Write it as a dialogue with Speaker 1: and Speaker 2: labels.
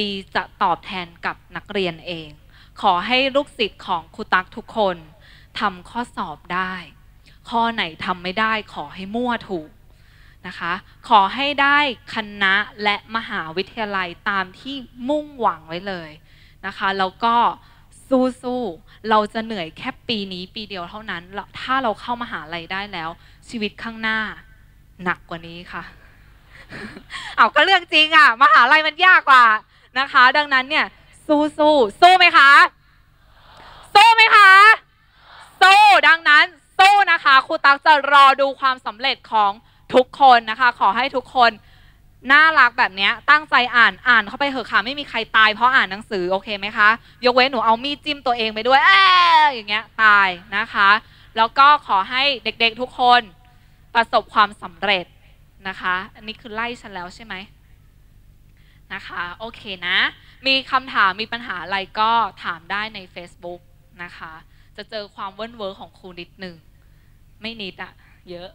Speaker 1: ดีจะตอบแทนกับนักเรียนเอง ขอให้ลูกศิษย์ของครูตักทุกคนทำข้อสอบได้ ข้อไหนทำไม่ได้ขอให้มั่วถูกนะคะ ขอให้ได้คณะและมหาวิทยาลัยตามที่มุ่งหวังไว้เลยนะคะ แล้วก็สู้ๆ เราจะเหนื่อยแค่ปีนี้ปีเดียวเท่านั้น ถ้าเราเข้ามหาลัยได้แล้ว ชีวิตข้างหน้าหนักกว่านี้ค่ะ เอาก็เรื่องจริงอะ มหาลัยมันยากกว่า นะคะ ดังนั้นเนี่ยสู้สู้สู้ไหมคะสู้ไหมคะสู้ดังนั้นสู้นะคะครูตักจะรอดูความสำเร็จของทุกคนนะคะ ขอให้ทุกคนน่ารักแบบนี้ตั้งใจอ่านอ่านเข้าไปเถอะค่ะ ไม่มีใครตายเพราะอ่านหนังสือโอเคไหมคะ ยกเว้นหนูเอามีดจิ้มตัวเองไปด้วยเอออย่างเงี้ยตายนะคะ แล้วก็ขอให้เด็กๆทุกคนประสบความสำเร็จนะคะ อันนี้คือไล่ฉันแล้วใช่ไหม นะคะโอเคนะ มีคำถามมีปัญหาอะไรก็ถามได้ใน Facebook นะคะ จะเจอความเวิ้นเวอร์ของครูนิดหนึ่ง ไม่นิดอะเยอะ